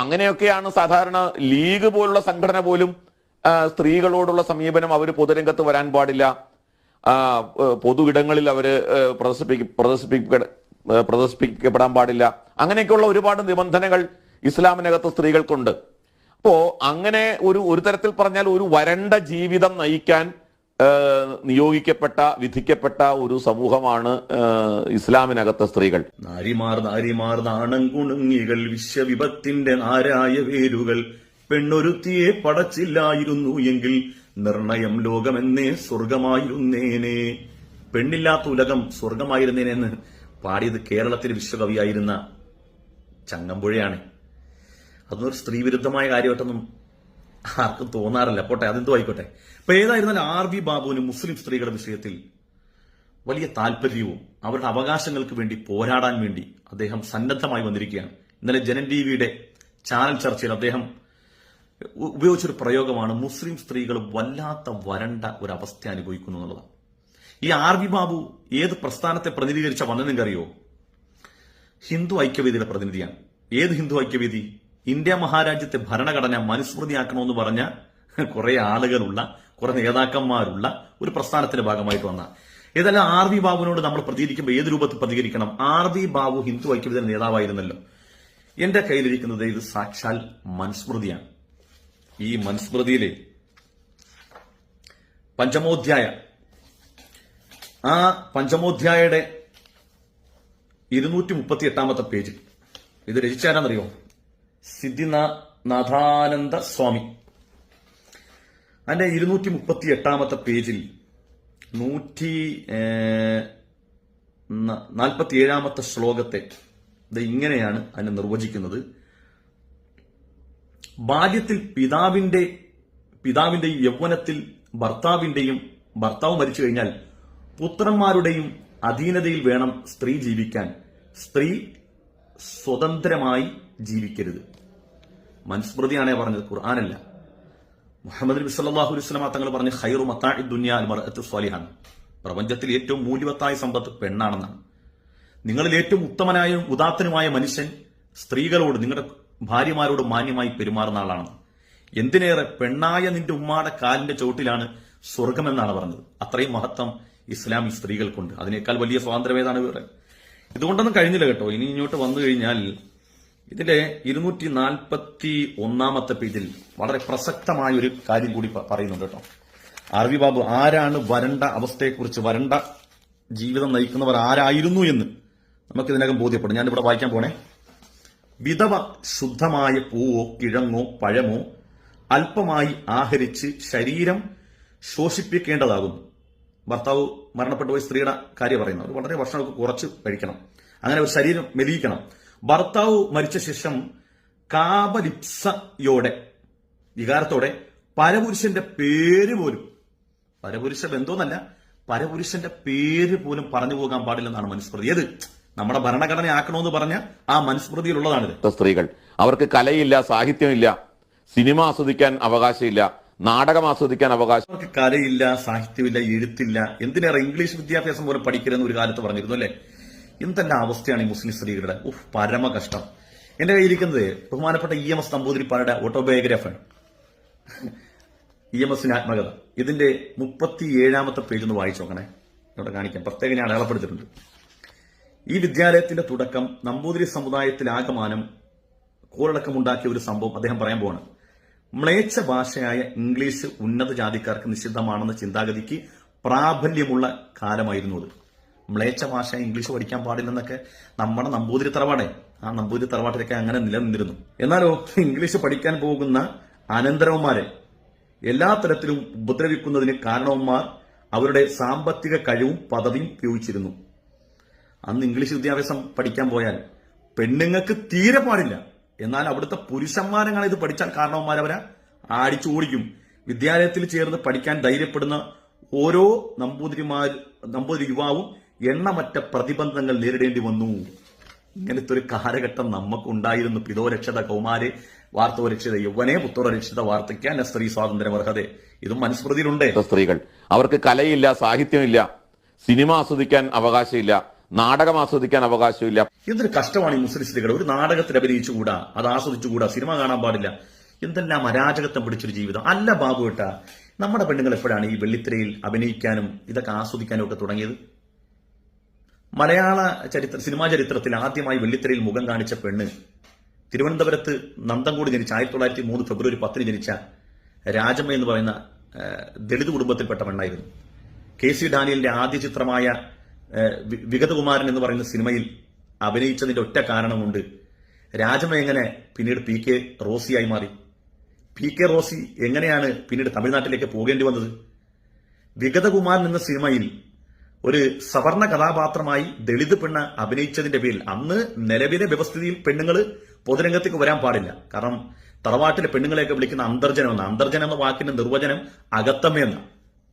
അങ്ങനെയൊക്കെയാണ് സാധാരണ ലീഗ് പോലുള്ള സംഘടന പോലും സ്ത്രീകളോടുള്ള സമീപനം അവർ പൊതുരംഗത്ത് വരാൻ പാടില്ല. പൊതു ഇടങ്ങളിൽ അവർ പ്രദർശിപ്പിക്ക പ്രദർശിപ്പിക്ക പ്രദർശിപ്പിക്കപ്പെടാൻ പാടില്ല. അങ്ങനെയൊക്കെയുള്ള ഒരുപാട് നിബന്ധനകൾ ഇസ്ലാമിനകത്ത് സ്ത്രീകൾക്കുണ്ട്. അപ്പോ അങ്ങനെ ഒരു ഒരു തരത്തിൽ പറഞ്ഞാൽ ഒരു വരണ്ട ജീവിതം നയിക്കാൻ നിയോഗിക്കപ്പെട്ട വിധിക്കപ്പെട്ട ഒരു സമൂഹമാണ് ഇസ്ലാമിനകത്തെ സ്ത്രീകൾ. നാരിമാർ നാരിമാർ നാണംകുണുങ്ങികൾ വിശ്വവിപത്തിന്റെ നാരായ വേരുകൾ. പെണ്ണൊരുത്തിയെ പടച്ചില്ലായിരുന്നു എങ്കിൽ നിർണയം ലോകമെന്നേ സ്വർഗമായിരുന്നേനെ. പെണ്ണില്ലാത്ത ഉലകം സ്വർഗമായിരുന്നേനെന്ന് പാടിയത് കേരളത്തിലെ വിശ്വകവിയായിരുന്ന ചങ്ങമ്പുഴയാണ്. അതൊന്നും ഒരു സ്ത്രീവിരുദ്ധമായ കാര്യമായിട്ടൊന്നും ആർക്കും തോന്നാറില്ല. പോട്ടെ അതെന്തു ആയിക്കോട്ടെ. ഇപ്പൊ ഏതായിരുന്നാലും ആർ വി ബാബുവിന് മുസ്ലിം സ്ത്രീകളുടെ വിഷയത്തിൽ വലിയ താല്പര്യവും അവരുടെ അവകാശങ്ങൾക്ക് വേണ്ടി പോരാടാൻ വേണ്ടി അദ്ദേഹം സന്നദ്ധമായി വന്നിരിക്കുകയാണ്. ഇന്നലെ ജനൻ ടി വിയുടെ ചാനൽ ചർച്ചയിൽ അദ്ദേഹം ഉപയോഗിച്ചൊരു പ്രയോഗമാണ് മുസ്ലിം സ്ത്രീകൾ വല്ലാത്ത വരണ്ട ഒരു അവസ്ഥ അനുഭവിക്കുന്നു എന്നുള്ളതാണ്. ഈ ആർ വി ബാബു ഏത് പ്രസ്ഥാനത്തെ പ്രതിനിധീകരിച്ച വന്നത് നിങ്ങൾക്കറിയോ? ഹിന്ദു ഐക്യവേദിയുടെ പ്രതിനിധിയാണ്. ഏത് ഹിന്ദു ഐക്യവേദി? ഇന്ത്യ മഹാരാജ്യത്തെ ഭരണഘടന മനുസ്മൃതിയാക്കണമെന്ന് പറഞ്ഞ കുറെ ആളുകളുള്ള കുറെ നേതാക്കന്മാരുള്ള ഒരു പ്രസ്ഥാനത്തിന്റെ ഭാഗമായിട്ട് വന്ന. ഏതായാലും ആർ വി ബാബുവിനോട് നമ്മൾ പ്രതികരിക്കുമ്പോൾ ഏത് രൂപത്തിൽ പ്രതികരിക്കണം? ആർ വി ബാബു ഹിന്ദു ഐക്യവിധന നേതാവായിരുന്നല്ലോ. എന്റെ കയ്യിലിരിക്കുന്നത് ഇത് സാക്ഷാൽ മനുസ്മൃതിയാണ് ഈ മനുസ്മൃതിയിലെ പഞ്ചമോധ്യായ ആ പഞ്ചമോധ്യായയുടെ ഇരുന്നൂറ്റി മുപ്പത്തി എട്ടാമത്തെ പേജിൽ ഇത് രചിച്ചാരാന്നറിയോ? സിദ്ധിനാഥാനന്ദ സ്വാമി അതിന്റെ ഇരുന്നൂറ്റി മുപ്പത്തി എട്ടാമത്തെ പേജിൽ നൂറ്റി നാൽപ്പത്തി ഏഴാമത്തെ ശ്ലോകത്തെ ഇത് ഇങ്ങനെയാണ് അതിനെ നിർവചിക്കുന്നത്. ബാല്യത്തിൽ പിതാവിന്റെ പിതാവിന്റെയും യൗവനത്തിൽ ഭർത്താവിന്റെയും ഭർത്താവ് മരിച്ചു കഴിഞ്ഞാൽ പുത്രന്മാരുടെയും അധീനതയിൽ വേണം സ്ത്രീ ജീവിക്കാൻ. സ്ത്രീ സ്വതന്ത്രമായി ജീവിക്കരുത്. മനുസ്മൃതിയാണേ പറഞ്ഞത് ഖുർആാനല്ല. മുഹമ്മദ് നബി സല്ലല്ലാഹു അലൈഹി വസല്ലമ തങ്ങൾ പറഞ്ഞ ഹൈറു മത്താഇ ദുനിയ സ്വാലിഹാൻ. പ്രപഞ്ചത്തിൽ ഏറ്റവും മൂല്യവത്തായ സമ്പത്ത് പെണ്ണാണെന്നാണ്. നിങ്ങളിൽ ഏറ്റവും ഉത്തമനായ ഉദാത്തനുമായ മനുഷ്യൻ സ്ത്രീകളോട് നിങ്ങളുടെ ഭാര്യമാരോട് മാന്യമായി പെരുമാറുന്ന ആളാണ്. എന്തിനേറെ പെണ്ണായ നിന്റെ ഉമ്മാടെ കാലിന്റെ ചോട്ടിലാണ് സ്വർഗമെന്നാണ് പറഞ്ഞത്. അത്രയും മഹത്വം ഇസ്ലാം ഈ സ്ത്രീകൾക്കുണ്ട്. അതിനേക്കാൾ വലിയ സ്വാതന്ത്ര്യമേതാണ് വേറെ? ഇതുകൊണ്ടൊന്നും കഴിഞ്ഞില്ല കേട്ടോ. ഇനി ഇങ്ങോട്ട് വന്നു കഴിഞ്ഞാൽ ഇതിന്റെ ഇരുന്നൂറ്റി നാൽപ്പത്തി ഒന്നാമത്തെ പേജിൽ വളരെ പ്രസക്തമായ ഒരു കാര്യം കൂടി പറയുന്നുണ്ട് കേട്ടോ. ആർ വി ബാബു ആരാണ് വരണ്ട അവസ്ഥയെക്കുറിച്ച് വരണ്ട ജീവിതം നയിക്കുന്നവർ ആരായിരുന്നു എന്ന് നമുക്ക് ഇതിനകം ബോധ്യപ്പെടും. ഞാനിവിടെ വായിക്കാൻ പോണേ. വിധവ ശുദ്ധമായ പൂവോ കിഴങ്ങോ പഴമോ അല്പമായി ആഹരിച്ച് ശരീരം ശോഷിപ്പിക്കേണ്ടതാകുന്നു. ഭർത്താവ് മരണപ്പെട്ടു പോയ സ്ത്രീയുടെ കാര്യം പറയുന്നത് വളരെ ഭക്ഷണമൊക്കെ കുറച്ച് കഴിക്കണം. അങ്ങനെ ഒരു ശരീരം മെലിയിക്കണം. ഭർത്താവ് മരിച്ച ശേഷം കാപലിപ്സയോടെ വികാരത്തോടെ പരപുരുഷന്റെ പേര് പോലും പരപുരുഷ ബന്ധമെന്നല്ല പരപുരുഷന്റെ പേര് പോലും പറഞ്ഞു പോകാൻ പാടില്ലെന്നാണ് മനുസ്മൃതി. ഏത്? നമ്മുടെ ഭരണഘടന ആക്കണമെന്ന് പറഞ്ഞ ആ മനുസ്മൃതിയിലുള്ളതാണിത്. സ്ത്രീകൾ അവർക്ക് കലയില്ല സാഹിത്യമില്ല സിനിമ ആസ്വദിക്കാൻ അവകാശമില്ല നാടകം ആസ്വദിക്കാൻ അവകാശം അവർക്ക് കലയില്ല സാഹിത്യമില്ല എഴുത്തില്ല എന്തിനേറെ ഇംഗ്ലീഷ് വിദ്യാഭ്യാസം പോലും പഠിക്കരുതെന്ന് ഒരു കാലത്ത് പറഞ്ഞിരുന്നു അല്ലെ? എന്തെല്ലാം അവസ്ഥയാണ് ഈ മുസ്ലിം സ്ത്രീകളുടെ? ഉഫ് പരമ കഷ്ടം എന്റെ കയ്യിലിരിക്കുന്നത് ബഹുമാനപ്പെട്ട ഇ എം എസ് നമ്പൂതിരിപ്പാരുടെ ഓട്ടോബയോഗ്രാഫാണ്. ഇ എം എസിന്റെ ആത്മകഥ. ഇതിന്റെ മുപ്പത്തി ഏഴാമത്തെ പേജ് ഒന്ന് വായിച്ചു നോക്കണേ. ഇവിടെ കാണിക്കാം. പ്രത്യേകം ഞാൻ അടയാളപ്പെടുത്തിയിട്ടുണ്ട്. ഈ വിദ്യാലയത്തിന്റെ തുടക്കം നമ്പൂതിരി സമുദായത്തിലാകമാനം കോളടക്കമുണ്ടാക്കിയ ഒരു സംഭവം അദ്ദേഹം പറയാൻ പോവാണ്. മ്ലേച്ഛ ഭാഷയായ ഇംഗ്ലീഷ് ഉന്നത ജാതിക്കാർക്ക് നിഷിദ്ധമാണെന്ന ചിന്താഗതിക്ക് പ്രാബല്യമുള്ള കാലമായിരുന്നു അത്. മ്ലേച്ഛ ഭാഷ ഇംഗ്ലീഷ് പഠിക്കാൻ പാടില്ലെന്നൊക്കെ നമ്മുടെ നമ്പൂതിരി തറവാടേ. ആ നമ്പൂതിരി തറവാട്ടിലൊക്കെ അങ്ങനെ നിലനിന്നിരുന്നു. എന്നാലോ ഇംഗ്ലീഷ് പഠിക്കാൻ പോകുന്ന അനന്തരവന്മാരെ എല്ലാ തരത്തിലും ഉപദ്രവിക്കുന്നതിന് കാരണവന്മാർ അവരുടെ സാമ്പത്തിക കഴിവും പദവിയും ഉപയോഗിച്ചിരുന്നു. അന്ന് ഇംഗ്ലീഷ് വിദ്യാഭ്യാസം പഠിക്കാൻ പോയാൽ പെണ്ണുങ്ങൾക്ക് തീരെ പാടില്ല. എന്നാൽ അവിടുത്തെ പുരുഷന്മാരങ്ങൾ ഇത് പഠിച്ചാൽ കാരണവന്മാർ അവരെ ആടിച്ചു ഓടിക്കും. വിദ്യാലയത്തിൽ ചേർന്ന് പഠിക്കാൻ ധൈര്യപ്പെടുന്ന ഓരോ നമ്പൂതിരിമാർ നമ്പൂതിരി യുവാവും എണ്ണമറ്റ പ്രതിബന്ധങ്ങൾ നേരിടേണ്ടി വന്നു. ഇങ്ങനത്തെ ഒരു കാലഘട്ടം നമുക്കുണ്ടായിരുന്നു പിതോരക്ഷിത കൗമാരെ വാർത്തോരക്ഷിത യൗവനെ പുത്രോ രക്ഷിത വാർത്തയ്ക്കാൻ സ്ത്രീ സ്വാതന്ത്ര്യം അർഹത ഇതും മനുസ്മൃതിയിലുണ്ട്. സ്ത്രീകൾ. അവർക്ക് കലയില്ല സാഹിത്യമില്ല. സിനിമ ആസ്വദിക്കാൻ അവകാശമില്ല. നാടകം ആസ്വദിക്കാൻ അവകാശമില്ല. എന്തൊരു കഷ്ടമാണ് ഈ മുസ്ലിം സ്ത്രീകൾ. ഒരു നാടകത്തിൽ അഭിനയിച്ചുകൂടാ? അത് ആസ്വദിച്ചുകൂടാ? സിനിമ കാണാൻ പാടില്ല. എന്തെല്ലാം അരാജകത്വം പിടിച്ചൊരു ജീവിതം. അല്ല ബാബു ഏട്ടാ നമ്മുടെ പെണ്ണുങ്ങൾ എപ്പോഴാണ് ഈ വെള്ളിത്തിരയിൽ അഭിനയിക്കാനും ഇതൊക്കെ ആസ്വദിക്കാനും ഒക്കെ തുടങ്ങിയത്? മലയാള ചരിത്ര സിനിമാ ചരിത്രത്തിൽ ആദ്യമായി വെള്ളിത്തിരയിൽ മുഖം കാണിച്ച പെണ്ണ് തിരുവനന്തപുരത്ത് നന്തംകൂടി ജനിച്ച ആയിരത്തി തൊള്ളായിരത്തി മൂന്ന് ഫെബ്രുവരി പത്തിന് ജനിച്ച രാജമ്മ എന്ന് പറയുന്ന ദളിത് കുടുംബത്തിൽപ്പെട്ട പെണ്ണായിരുന്നു. കെ സി ഡാനിയലിന്റെ ആദ്യ ചിത്രമായ വിഗതകുമാരൻ എന്ന് പറയുന്ന സിനിമയിൽ അഭിനയിച്ചതിന്റെ ഒറ്റ കാരണം കൊണ്ട് രാജമ്മ എങ്ങനെ പിന്നീട് പി കെ റോസിയായി മാറി? പി കെ റോസി എങ്ങനെയാണ് പിന്നീട് തമിഴ്നാട്ടിലേക്ക് പോകേണ്ടി വന്നത്? വിഗതകുമാരൻ എന്ന സിനിമയിൽ ഒരു സവർണ കഥാപാത്രമായി ദളിത് പെണ്ണ് അഭിനയിച്ചതിന്റെ പേരിൽ അന്ന് നിലവിലെ വ്യവസ്ഥിതിയിൽ പെണ്ണുങ്ങൾ പൊതുരംഗത്തേക്ക് വരാൻ പാടില്ല. കാരണം തറവാട്ടിലെ പെണ്ണുങ്ങളെയൊക്കെ വിളിക്കുന്ന അന്തർജനം എന്ന അന്തർജനം എന്ന വാക്കിന്റെ നിർവചനം അകത്തമ്മയെന്ന.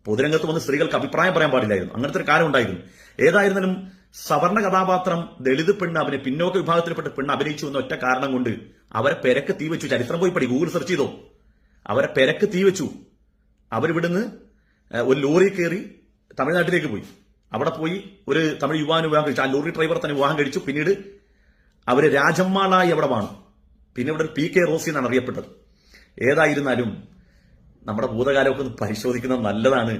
പൊതുരംഗത്ത് വന്ന് സ്ത്രീകൾക്ക് അഭിപ്രായം പറയാൻ പാടില്ലായിരുന്നു. അങ്ങനത്തെ ഒരു കാര്യം ഉണ്ടായിരുന്നു. ഏതായിരുന്നാലും സവർണ കഥാപാത്രം ദളിത് പെണ്ണ് അവനെ പിന്നോക്ക വിഭാഗത്തിൽപ്പെട്ട പെണ്ണ് അഭിനയിച്ചു എന്ന ഒറ്റ കാരണം കൊണ്ട് അവരെ പെരക്ക് തീ വെച്ചു. ചരിത്രം പോയി പഠി ഗൂഗിൾ സെർച്ച് ചെയ്തോ. അവരെ പെരക്ക് തീ വെച്ചു. അവരിവിടുന്ന് ഒരു ലോറി കയറി തമിഴ്നാട്ടിലേക്ക് പോയി. അവിടെ പോയി ഒരു തമിഴ് യുവാന് വിവാഹം കഴിച്ചു. ആ ലോറി ഡ്രൈവർ തന്നെ വിവാഹം കഴിച്ചു. പിന്നീട് അവർ രാജമ്മാളായി അവിടെ വാണു. പിന്നെ ഇവിടെ പി കെ റോസി എന്നാണ് അറിയപ്പെട്ടത്. ഏതായിരുന്നാലും നമ്മുടെ ഭൂതകാലമൊക്കെ ഒന്ന് പരിശോധിക്കുന്നത് നല്ലതാണ്.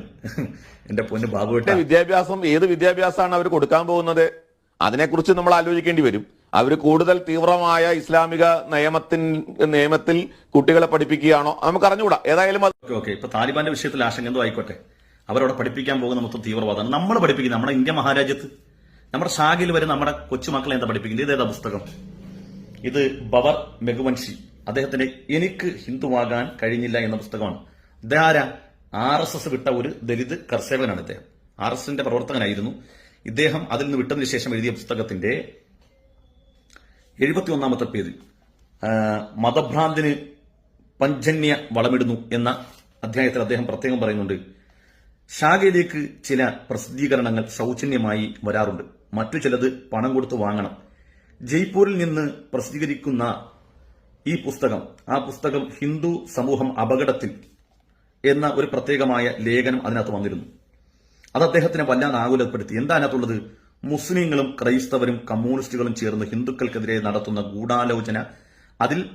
എന്റെ പൊന്ന് ബാബുവേട്ട വിദ്യാഭ്യാസം ഏത് വിദ്യാഭ്യാസമാണ് അവർ കൊടുക്കാൻ പോകുന്നത്? അതിനെക്കുറിച്ച് നമ്മൾ ആലോചിക്കേണ്ടി വരും. അവർ കൂടുതൽ തീവ്രമായ ഇസ്ലാമിക നിയമത്തിൻ നിയമത്തിൽ കുട്ടികളെ പഠിപ്പിക്കുകയാണോ? നമുക്ക് അറിഞ്ഞുകൂടാ ഏതായാലും ഓക്കെ ഓക്കെ. ഇപ്പൊ താലിബാന്റെ വിഷയത്തിൽ ആശങ്ക എന്തോ ആയിക്കോട്ടെ. അവരവിടെ പഠിപ്പിക്കാൻ പോകുന്ന മൊത്തം തീവ്രവാദമാണ്. നമ്മൾ പഠിപ്പിക്കുന്നത് നമ്മുടെ ഇന്ത്യ മഹാരാജ്യത്ത്. നമ്മുടെ ഷാഗിൽ വരെ നമ്മുടെ കൊച്ചുമക്കളെ എന്താ പഠിപ്പിക്കുന്നത്? ഇതേതാ പുസ്തകം? ഇത് ബവർ മെഗുവൻഷി അദ്ദേഹത്തിന്റെ എനിക്ക് ഹിന്ദുവാകാൻ കഴിഞ്ഞില്ല എന്ന പുസ്തകമാണ്. ധാര ആർ എസ് എസ് വിട്ട ഒരു ദലിത് കർഷകനാണ് ഇദ്ദേഹം ആർ എസ് എസിന്റെ പ്രവർത്തകനായിരുന്നു. ഇദ്ദേഹം അതിൽ നിന്ന് വിട്ടതിന് ശേഷം എഴുതിയ പുസ്തകത്തിന്റെ എഴുപത്തിയൊന്നാമത്തെ പേര് ആ, മതഭ്രാന്തിന് പഞ്ചന്യ വളമിടുന്നു എന്ന അധ്യായത്തിൽ അദ്ദേഹം പ്രത്യേകം പറയുന്നുണ്ട്. ശാഖയിലേക്ക് ചില പ്രസിദ്ധീകരണങ്ങൾ സൗജന്യമായി വരാറുണ്ട്. മറ്റു ചിലത് പണം കൊടുത്ത് വാങ്ങണം. ജയ്പൂരിൽ നിന്ന് പ്രസിദ്ധീകരിക്കുന്ന ഈ പുസ്തകം ആ പുസ്തകം ഹിന്ദു സമൂഹം അപകടത്തിൽ എന്ന ഒരു പ്രത്യേകമായ ലേഖനം അതിനകത്ത് വന്നിരുന്നു. അത് അദ്ദേഹത്തിനെ വല്ലാതെ ആകുലപ്പെടുത്തി. എന്താ അതിനകത്തുള്ളത് മുസ്ലിങ്ങളും ക്രൈസ്തവരും കമ്മ്യൂണിസ്റ്റുകളും ചേർന്ന് ഹിന്ദുക്കൾക്കെതിരെ നടത്തുന്ന ഗൂഢാലോചന അതിൽ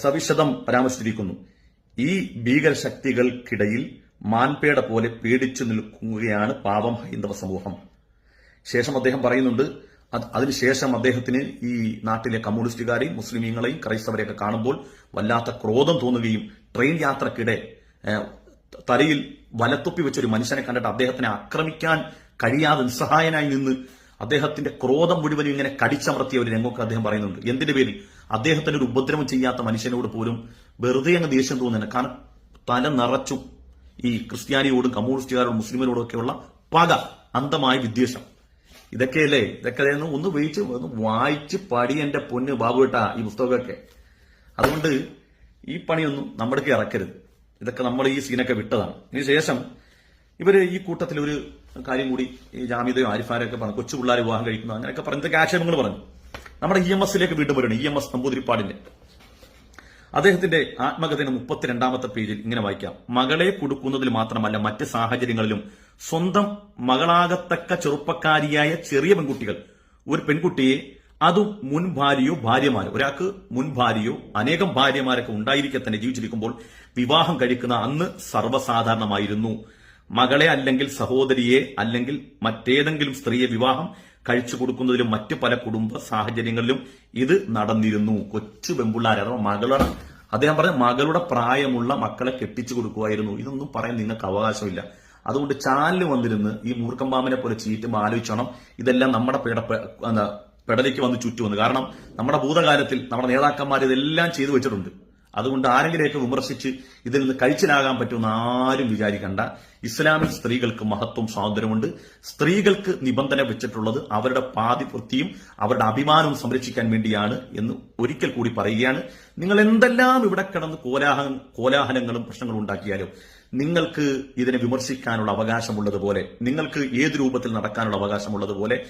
സവിശദം പരാമർശിച്ചിരിക്കുന്നു. ഈ ഭീകരശക്തികൾക്കിടയിൽ മാൻപേട പോലെ പേടിച്ചു നിൽക്കുകയാണ് പാവം ഹൈന്ദവ സമൂഹം. ശേഷം അദ്ദേഹം പറയുന്നുണ്ട് അത് അതിനുശേഷം അദ്ദേഹത്തിന് ഈ നാട്ടിലെ കമ്മ്യൂണിസ്റ്റുകാരെയും മുസ്ലിമീങ്ങളെയും ക്രൈസ്തവരെയൊക്കെ കാണുമ്പോൾ വല്ലാത്ത ക്രോധം തോന്നുകയും ട്രെയിൻ യാത്രക്കിടെ തലയിൽ വലത്തുപ്പി വെച്ച ഒരു മനുഷ്യനെ കണ്ടിട്ട് അദ്ദേഹത്തിനെ ആക്രമിക്കാൻ കഴിയാതെ നിസ്സഹായനായി നിന്ന് അദ്ദേഹത്തിന്റെ ക്രോധം മുഴുവനും ഇങ്ങനെ കടിച്ചമർത്തിയ ഒരു രംഗമൊക്കെ അദ്ദേഹം പറയുന്നുണ്ട്. എന്തിന്റെ പേരിൽ? അദ്ദേഹത്തിന് ഒരു ഉപദ്രവം ചെയ്യാത്ത മനുഷ്യനോട് പോലും വെറുതെ അങ്ങ് ദേഷ്യം തോന്നുന്നു കാരണം തല നിറച്ചും ഈ ക്രിസ്ത്യാനിയോടും കമ്മ്യൂണിസ്റ്റുകാരോടും മുസ്ലിമിനോടും ഒക്കെയുള്ള പക അന്തമായ വിദ്വേഷം. ഇതൊക്കെയല്ലേ? ഇതൊക്കെ ഒന്ന് ഒന്ന് ഉപയോഗിച്ച് ഒന്ന് വായിച്ച് പടി എന്റെ പൊന്ന് ബാബുവേട്ട ഈ പുസ്തകമൊക്കെ. അതുകൊണ്ട് ഈ പണിയൊന്നും നമ്മുടെക്ക് ഇറക്കരുത്. ഇതൊക്കെ നമ്മൾ ഈ സീനൊക്കെ വിട്ടതാണ്. ഇതിനു ശേഷം ഇവർ ഈ കൂട്ടത്തിൽ ഒരു കാര്യം കൂടി ഈ ജാമ്യതയും ആരിഫാരൊക്കെ പറഞ്ഞു. കൊച്ചു പിള്ളേർ വിവാഹം കഴിക്കുന്നു. അങ്ങനെയൊക്കെ പറഞ്ഞ ആക്ഷേപങ്ങൾ പറഞ്ഞു. നമ്മുടെ ഇ എം എസിലേക്ക് വീണ്ടും വരണം. ഇ എം എസ് നമ്പൂതിരിപ്പാടിന്റെ അദ്ദേഹത്തിന്റെ ആത്മകഥയുടെ മുപ്പത്തിരണ്ടാമത്തെ പേജിൽ ഇങ്ങനെ വായിക്കാം. മകളെ കൊടുക്കുന്നതിൽ മാത്രമല്ല മറ്റ് സാഹചര്യങ്ങളിലും സ്വന്തം മകളാകത്തക്ക ചെറുപ്പക്കാരിയായ ചെറിയ പെൺകുട്ടികൾ. ഒരു പെൺകുട്ടിയെ അതും മുൻ ഭാര്യയോ ഭാര്യമാരോ ഒരാൾക്ക് മുൻ ഭാര്യയോ അനേകം ഭാര്യമാരൊക്കെ ഉണ്ടായിരിക്കെ തന്നെ ജീവിച്ചിരിക്കുമ്പോൾ വിവാഹം കഴിക്കുന്ന അന്ന് സർവസാധാരണമായിരുന്നു. മകളെ അല്ലെങ്കിൽ സഹോദരിയെ അല്ലെങ്കിൽ മറ്റേതെങ്കിലും സ്ത്രീയെ വിവാഹം കഴിച്ചു കൊടുക്കുന്നതിലും മറ്റു പല കുടുംബ സാഹചര്യങ്ങളിലും ഇത് നടന്നിരുന്നു. കൊച്ചു പെമ്പുള്ളാരെ. അഥവാ മകളുടെ അദ്ദേഹം പറഞ്ഞ മകളുടെ പ്രായമുള്ള മക്കളെ കെട്ടിച്ചു കൊടുക്കുമായിരുന്നു. ഇതൊന്നും പറയാൻ നിങ്ങൾക്ക് അവകാശമില്ല. അതുകൊണ്ട് ചാലിൽ വന്നിരുന്ന് ഈ മൂർക്കമ്പാമ്പിനെ പോലെ ചീറ്റുമ്പോൾ ആലോചിച്ചോണം. ഇതെല്ലാം നമ്മുടെ പേട എന്താ പെടലേക്ക് വന്ന് ചുറ്റുവന്നു. കാരണം നമ്മുടെ ഭൂതകാലത്തിൽ നമ്മുടെ നേതാക്കന്മാർ ഇതെല്ലാം ചെയ്തു വെച്ചിട്ടുണ്ട്. അതുകൊണ്ട് ആരെങ്കിലെയൊക്കെ വിമർശിച്ച് ഇതിൽ നിന്ന് കഴിച്ചിലാകാൻ പറ്റുമെന്ന് ആരും വിചാരിക്കണ്ട. ഇസ്ലാമിൽ സ്ത്രീകൾക്ക് മഹത്വം സ്വാതന്ത്ര്യമുണ്ട്. സ്ത്രീകൾക്ക് നിബന്ധന വെച്ചിട്ടുള്ളത് അവരുടെ പാതിവൃത്തിയും അവരുടെ അഭിമാനവും സംരക്ഷിക്കാൻ വേണ്ടിയാണ് എന്ന് ഒരിക്കൽ കൂടി പറയുകയാണ്. നിങ്ങൾ എന്തെല്ലാം ഇവിടെ കിടന്ന് കോലാഹ കോലാഹലങ്ങളും പ്രശ്നങ്ങളും ഉണ്ടാക്കിയാലും നിങ്ങൾക്ക് ഇതിനെ വിമർശിക്കാനുള്ള അവകാശമുള്ളതുപോലെ നിങ്ങൾക്ക് ഏത് രൂപത്തിൽ നടക്കാനുള്ള അവകാശമുള്ളതുപോലെ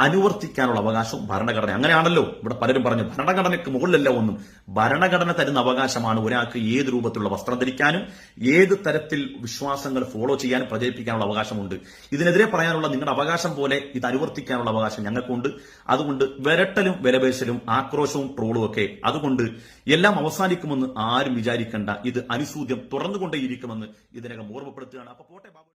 അനുവർത്തിക്കാനുള്ള അവകാശം ഭരണഘടന. അങ്ങനെയാണല്ലോ ഇവിടെ പലരും പറഞ്ഞു ഭരണഘടനയ്ക്ക് മുകളിലല്ല ഒന്നും. ഭരണഘടന തരുന്ന അവകാശമാണ് ഒരാൾക്ക് ഏത് രൂപത്തിലുള്ള വസ്ത്രം ധരിക്കാനും ഏത് തരത്തിൽ വിശ്വാസങ്ങൾ ഫോളോ ചെയ്യാനും പ്രചരിപ്പിക്കാനുള്ള അവകാശമുണ്ട്. ഇതിനെതിരെ പറയാനുള്ള നിങ്ങളുടെ അവകാശം പോലെ ഇത് അനുവർത്തിക്കാനുള്ള അവകാശം ഞങ്ങൾക്കുണ്ട്. അതുകൊണ്ട് വിരട്ടലും വിലപേശലും ആക്രോശവും ട്രോളും ഒക്കെ. അതുകൊണ്ട് എല്ലാം അവസാനിക്കുമെന്ന് ആരും വിചാരിക്കേണ്ട. ഇത് അനുസൂദ്യം തുറന്നുകൊണ്ടേയിരിക്കുമെന്ന് ഇതിനകം ഓർമ്മപ്പെടുത്തുകയാണ്. അപ്പൊ പോട്ടെ ബാബു.